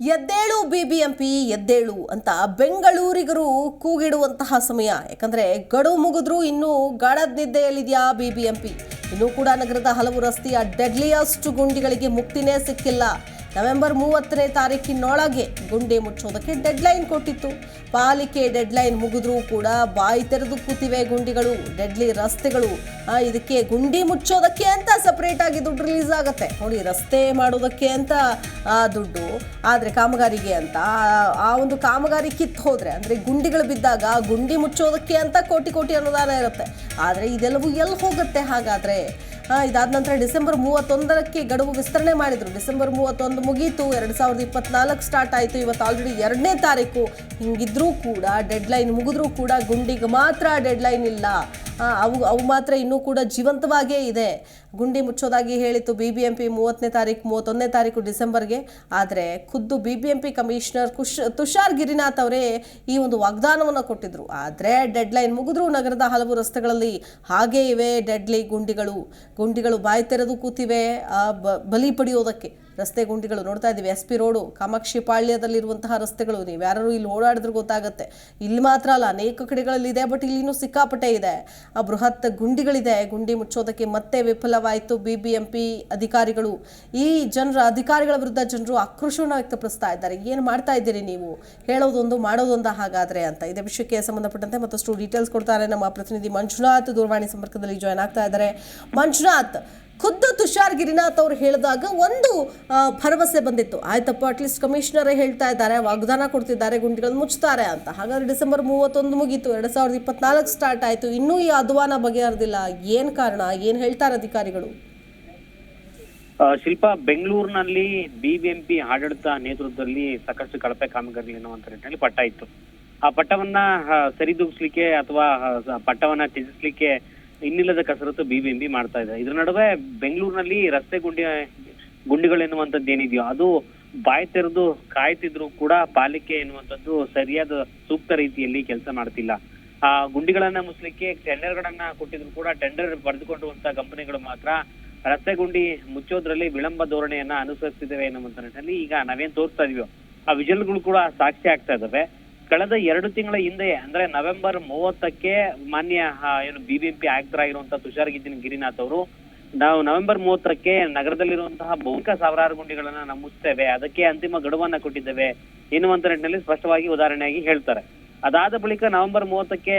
ಎದ್ದೇಳು ಬಿಬಿಎಂಪಿ ಎದ್ದೇಳು ಅಂತ ಬೆಂಗಳೂರಿಗರು ಕೂಗಿಡುವಂತಹ ಸಮಯ. ಯಾಕಂದ್ರೆ ಗಡು ಮುಗಿದ್ರೂ ಇನ್ನೂ ಗಾಢದ ನಿದ್ದೆಯಲ್ಲಿದೆಯಾ ಬಿಬಿಎಂಪಿ ಇನ್ನೂ ಕೂಡ ನಗರದ ಹಲವು ರಸ್ತೆಯ ಡೆಡ್ಲಿಯಸ್ಟ್ ಗುಂಡಿಗಳಿಗೆ ಮುಕ್ತಿನೇ ಸಿಕ್ಕಿಲ್ಲ. ನವೆಂಬರ್ ಮೂವತ್ತನೇ ತಾರೀಕಿನೊಳಗೆ ಗುಂಡಿ ಮುಚ್ಚೋದಕ್ಕೆ ಡೆಡ್ಲೈನ್ ಕೊಟ್ಟಿತ್ತು. ಪಾಲಿಕೆ ಡೆಡ್ಲೈನ್ ಮುಗಿದ್ರೂ ಕೂಡ ಬಾಯಿ ತೆರೆದು ಕೂತಿವೆ ಗುಂಡಿಗಳು. ಡೆಡ್ಲಿ ರಸ್ತೆಗಳು. ಇದಕ್ಕೆ ಗುಂಡಿ ಮುಚ್ಚೋದಕ್ಕೆ ಅಂತ ಸಪ್ರೇಟ್ ಆಗಿ ದುಡ್ಡು ರಿಲೀಸ್ ಆಗುತ್ತೆ. ನೋಡಿ, ರಸ್ತೆ ಮಾಡೋದಕ್ಕೆ ಅಂತ ದುಡ್ಡು. ಆದರೆ ಕಾಮಗಾರಿಗೆ ಅಂತ ಆ ಒಂದು ಕಾಮಗಾರಿ ಕಿತ್ತು ಹೋದರೆ, ಅಂದರೆ ಗುಂಡಿಗಳು ಬಿದ್ದಾಗ ಗುಂಡಿ ಮುಚ್ಚೋದಕ್ಕೆ ಅಂತ ಕೋಟಿ ಕೋಟಿ ಅನುದಾನ ಇರುತ್ತೆ. ಆದರೆ ಇದೆಲ್ಲವೂ ಎಲ್ಲಿ ಹೋಗುತ್ತೆ ಹಾಗಾದರೆ? ಇದಾದ ನಂತರ ಡಿಸೆಂಬರ್ ಮೂವತ್ತೊಂದರಕ್ಕೆ ಗಡುವು ವಿಸ್ತರಣೆ ಮಾಡಿದರು. ಡಿಸೆಂಬರ್ ಮೂವತ್ತೊಂದು ಮುಗೀತು, ಎರಡು ಸಾವಿರದ ಇಪ್ಪತ್ನಾಲ್ಕು ಸ್ಟಾರ್ಟ್ ಆಯಿತು. ಇವತ್ತು ಆಲ್ರೆಡಿ ಎರಡನೇ ತಾರೀಕು. ಹಿಂಗಿದ್ರೂ ಕೂಡ ಡೆಡ್ಲೈನ್ ಮುಗಿದ್ರೂ ಕೂಡ, ಗುಂಡಿಗೆ ಮಾತ್ರ ಡೆಡ್ಲೈನ್ ಇಲ್ಲ. ಅವು ಅವು ಮಾತ್ರ ಇನ್ನೂ ಕೂಡ ಜೀವಂತವಾಗೇ ಇದೆ. ಗುಂಡಿ ಮುಚ್ಚೋದಾಗಿ ಹೇಳಿತ್ತು ಬಿ ಬಿ ಎಂ ಪಿ ಮೂವತ್ತನೇ ತಾರೀಕು ಮೂವತ್ತೊಂದನೇ ತಾರೀಕು ಡಿಸೆಂಬರ್ಗೆ. ಆದರೆ ಖುದ್ದು B B M P commissioner Kush Tushar Girinath ಅವರೇ ಈ ಒಂದು ವಾಗ್ದಾನವನ್ನು ಕೊಟ್ಟಿದ್ರು. ಆದರೆ ಡೆಡ್ಲೈನ್ ಮುಗಿದ್ರು ನಗರದ ಹಲವು ರಸ್ತೆಗಳಲ್ಲಿ ಹಾಗೇ ಇವೆ ಡೆಡ್ಲಿ ಗುಂಡಿಗಳು. ಗುಂಡಿಗಳು ಬಾಯಿ ತೆರೆದು ಕೂತಿವೆ ಬಲಿ ಪಡೆಯೋದಕ್ಕೆ. ರಸ್ತೆ ಗುಂಡಿಗಳು ನೋಡ್ತಾ ಇದ್ದೀವಿ. ಎಸ್ ಪಿ ರೋಡು, ಕಾಮಾಕ್ಷಿ ಪಾಳ್ಯದಲ್ಲಿರುವಂತಹ ರಸ್ತೆಗಳು. ನೀವು ಯಾರು ಇಲ್ಲಿ ಓಡಾಡಿದ್ರೆ ಗೊತ್ತಾಗುತ್ತೆ. ಇಲ್ಲಿ ಮಾತ್ರ ಅಲ್ಲ, ಅನೇಕ ಕಡೆಗಳಲ್ಲಿ ಇದೆ, ಬಟ್ ಇಲ್ಲಿನೂ ಸಿಕ್ಕಾಪಟ್ಟೆ ಇದೆ. ಆ ಬೃಹತ್ ಗುಂಡಿಗಳಿದೆ. ಗುಂಡಿ ಮುಚ್ಚೋದಕ್ಕೆ ಮತ್ತೆ ವಿಫಲವಾಯಿತು ಬಿ ಬಿ ಎಂ ಅಧಿಕಾರಿಗಳು. ಈ ಜನರ, ಅಧಿಕಾರಿಗಳ ವಿರುದ್ಧ ಜನರು ಆಕ್ರೋಶವನ್ನು ವ್ಯಕ್ತಪಡಿಸ್ತಾ ಇದ್ದಾರೆ. ಏನು ಮಾಡ್ತಾ ಇದ್ದೀರಿ ನೀವು? ಹೇಳೋದೊಂದು, ಮಾಡೋದೊಂದು ಹಾಗಾದ್ರೆ ಅಂತ. ಇದೇ ವಿಷಯಕ್ಕೆ ಸಂಬಂಧಪಟ್ಟಂತೆ ಮತ್ತಷ್ಟು ಡೀಟೇಲ್ಸ್ ಕೊಡ್ತಾರೆ ನಮ್ಮ ಪ್ರತಿನಿಧಿ ಮಂಜುನಾಥ್. ದೂರವಾಣಿ ಸಂಪರ್ಕದಲ್ಲಿ ಜಾಯ್ನ್ ಆಗ್ತಾ ಇದ್ದಾರೆ. ಮಂಜುನಾಥ್ ಖುದ್ದು ತುಷಾರ್ ಗಿರಿನಾಥ್ ಅವರು ಹೇಳಿದಾಗ ಒಂದು ಭರವಸೆ ಬಂದಿತ್ತು. ಆಯ್ತಪ್ಪ ಅಟ್ಲೀಸ್ಟ್ ಕಮಿಷನರೇ ಹೇಳ್ತಾ ಇದ್ದಾರೆ, ವಾಗ್ದಾನ ಕೊಡ್ತಿದ್ದಾರೆ ಗುಂಡಿಗಳನ್ನು ಮುಚ್ತಾರೆ ಅಂತ. ಹಾಗಾದ್ರೆ ಡಿಸೆಂಬರ್ ಮೂವತ್ತೊಂದು ಮುಗೀತು, ಎರಡು ಸಾವಿರದ ಇಪ್ಪತ್ನಾಲ್ಕು ಸ್ಟಾರ್ಟ್ ಆಯಿತು. ಇನ್ನೂ ಈ ಅಧ್ವಾನ ಬಗೆಹರಿದಿಲ್ಲ. ಏನು ಕಾರಣ? ಏನು ಹೇಳ್ತಾರೆ ಅಧಿಕಾರಿಗಳು? ಶಿಲ್ಪ, ಬೆಂಗಳೂರಿನಲ್ಲಿ ಬಿಬಿಎಂಪಿ ಆಡಳಿತ ನೇತೃತ್ವದಲ್ಲಿ ಸಾಕಷ್ಟು ಕಳಪೆ ಕಾಮಗಾರಿ ಎನ್ನುವಂತ ನಿಟ್ಟಿನಲ್ಲಿ ಪಟ್ಟ ಇತ್ತು. ಆ ಪಟ್ಟವನ್ನ ಸರಿದೂಗಿಸ್ಲಿಕ್ಕೆ ಅಥವಾ ಪಟ್ಟವನ್ನ ತ್ಯಜಿಸ್ಲಿಕ್ಕೆ ಇನ್ನಿಲ್ಲದ ಕಸರತ್ತು ಬಿಬಿಎಂಪಿ ಮಾಡ್ತಾ ಇದೆ ಇದ್ರ ನಡುವೆ ಬೆಂಗಳೂರಿನಲ್ಲಿ ರಸ್ತೆ ಗುಂಡಿ ಗುಂಡಿಗಳೆನ್ನುವಂಥದ್ದು ಏನಿದೆಯೋ, ಅದು ಬಾಯಿ ತೆರೆದು ಕಾಯ್ತಿದ್ರು ಕೂಡ ಪಾಲಿಕೆ ಎನ್ನುವಂಥದ್ದು ಸರಿಯಾದ ಸೂಕ್ತ ರೀತಿಯಲ್ಲಿ ಕೆಲಸ ಮಾಡ್ತಿಲ್ಲ. ಆ ಗುಂಡಿಗಳನ್ನ ಮುಚ್ಚಲಿಕ್ಕೆ ಟೆಂಡರ್ ಗಳನ್ನ ಕೊಟ್ಟಿದ್ರು ಕೂಡ ಟೆಂಡರ್ ಬರೆದುಕೊಂಡಿರುವಂತಹ ಕಂಪನಿಗಳು ಮಾತ್ರ ರಸ್ತೆ ಗುಂಡಿ ಮುಚ್ಚೋದ್ರಲ್ಲಿ ವಿಳಂಬ ಧೋರಣೆಯನ್ನ ಅನುಸರಿಸಿದ್ದೇವೆ ಎನ್ನುವಂತ ನಿಟ್ಟಿನಲ್ಲಿ ಈಗ ನಾವೇನ್ ತೋರಿಸ್ತಾ ಇದೀವೋ, ಆ ವಿಜುವಲ್ಗಳು ಕೂಡ ಸಾಕ್ಷಿ ಆಗ್ತಾ ಇದಾವೆ. ಕಳೆದ ಎರಡು ತಿಂಗಳ ಹಿಂದೆ, ಅಂದ್ರೆ ನವೆಂಬರ್ ಮೂವತ್ತಕ್ಕೆ ಮಾನ್ಯ ಏನು ಬಿಬಿಎಂಪಿ ಆಯುಕ್ತರಾಗಿರುವಂತಹ ತುಷಾರ್ ಗಿಜ್ಜಿನ ಗಿರಿನಾಥ್ ಅವರು, ನಾವು ನವೆಂಬರ್ ಮೂವತ್ತಕ್ಕೆ ನಗರದಲ್ಲಿರುವಂತಹ ಬಹುಕ ಸಾವಿರಾರು ಗುಂಡಿಗಳನ್ನ ನಾವು ಮುಚ್ತೇವೆ ಅದಕ್ಕೆ ಅಂತಿಮ ಗಡುವನ್ನ ಕೊಟ್ಟಿದ್ದೇವೆ ಎನ್ನುವಂತ ನಿಟ್ಟಿನಲ್ಲಿ ಸ್ಪಷ್ಟವಾಗಿ ಉದಾಹರಣೆಯಾಗಿ ಹೇಳ್ತಾರೆ. ಅದಾದ ಬಳಿಕ ನವೆಂಬರ್ ಮೂವತ್ತಕ್ಕೆ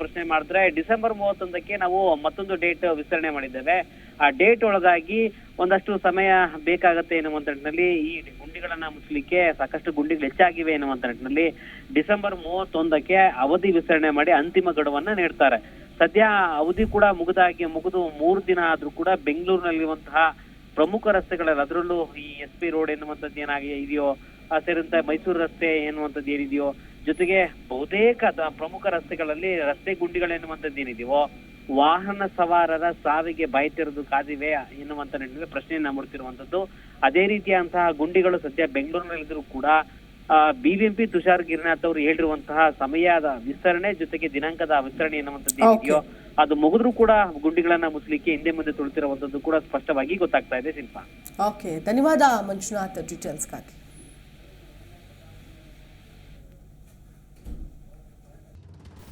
ಪ್ರಶ್ನೆ ಮಾಡಿದ್ರೆ, ಡಿಸೆಂಬರ್ ಮೂವತ್ತೊಂದಕ್ಕೆ ನಾವು ಮತ್ತೊಂದು ಡೇಟ್ ವಿಸ್ತರಣೆ ಮಾಡಿದ್ದೇವೆ. ಆ ಡೇಟ್ ಒಳಗಾಗಿ ಒಂದಷ್ಟು ಸಮಯ ಬೇಕಾಗತ್ತೆ ಎನ್ನುವಂತ ನಿಟ್ಟಿನಲ್ಲಿ ಈ ಗುಂಡಿಗಳನ್ನ ಮುಚ್ಚಲಿಕ್ಕೆ ಸಾಕಷ್ಟು ಗುಂಡಿಗಳು ಹೆಚ್ಚಾಗಿವೆ ಎನ್ನುವಂತ ನಿಟ್ಟಿನಲ್ಲಿ ಡಿಸೆಂಬರ್ ಮೂವತ್ತೊಂದಕ್ಕೆ ಅವಧಿ ವಿಸ್ತರಣೆ ಮಾಡಿ ಅಂತಿಮ ಗಡುವನ್ನ ನೀಡ್ತಾರೆ. ಸದ್ಯ ಅವಧಿ ಕೂಡ ಮುಗಿದಾಗಿ, ಮುಗಿದು ಮೂರು ದಿನ ಆದ್ರೂ ಕೂಡ ಬೆಂಗಳೂರಿನಲ್ಲಿರುವಂತಹ ಪ್ರಮುಖ ರಸ್ತೆಗಳಲ್ಲಿ ಅದರಲ್ಲೂ ಈ ಎಸ್ ಪಿ ರೋಡ್ ಎನ್ನುವಂಥದ್ದು ಏನಾಗಿ ಇದೆಯೋ ಸೇರಿದಂತೆ ಮೈಸೂರು ರಸ್ತೆ ಎನ್ನುವಂಥದ್ದು ಏನಿದೆಯೋ ಜೊತೆಗೆ ಬಹುತೇಕ ಪ್ರಮುಖ ರಸ್ತೆಗಳಲ್ಲಿ ರಸ್ತೆ ಗುಂಡಿಗಳೆನ್ನುವಂಥದ್ದು ಏನಿದೆಯೋ ವಾಹನ ಸವಾರರ ಸಾವಿಗೆ ಬಾಯಿ ತೆರೆದು ಕಾದಿವೆ ಎನ್ನುವಂತ ನಿಟ್ಟಿನಲ್ಲಿ ಪ್ರಶ್ನೆಯನ್ನ ಮೂಡ್ತಿರುವಂತದ್ದು ಅದೇ ರೀತಿಯಂತಹ ಗುಂಡಿಗಳು ಸದ್ಯ ಬೆಂಗಳೂರಿನಲ್ಲಿದ್ದರೂ ಕೂಡ ಬಿಬಿಎಂಪಿ ತುಷಾರ್ ಗಿರಿನಾಥ್ ಅವರು ಹೇಳಿರುವಂತಹ ಸಮಯದ ವಿಸ್ತರಣೆ ಜೊತೆಗೆ ದಿನಾಂಕದ ವಿಸ್ತರಣೆ ಎನ್ನುವಂಥದ್ದು ಏನಿದೆಯೋ ಅದು ಮುಗಿದ್ರೂ ಕೂಡ ಗುಂಡಿಗಳನ್ನ ಮುಚ್ಚಲಿಕ್ಕೆ ಹಿಂದೆ ಮುಂದೆ ತುಳಿತಿರುವಂತದ್ದು ಕೂಡ ಸ್ಪಷ್ಟವಾಗಿ ಗೊತ್ತಾಗ್ತಾ ಇದೆ ಶಿಲ್ಪ. ಓಕೆ ಧನ್ಯವಾದ ಮಂಜುನಾಥ್ ಡೀಟೇಲ್ಸ್ಗಾಗಿ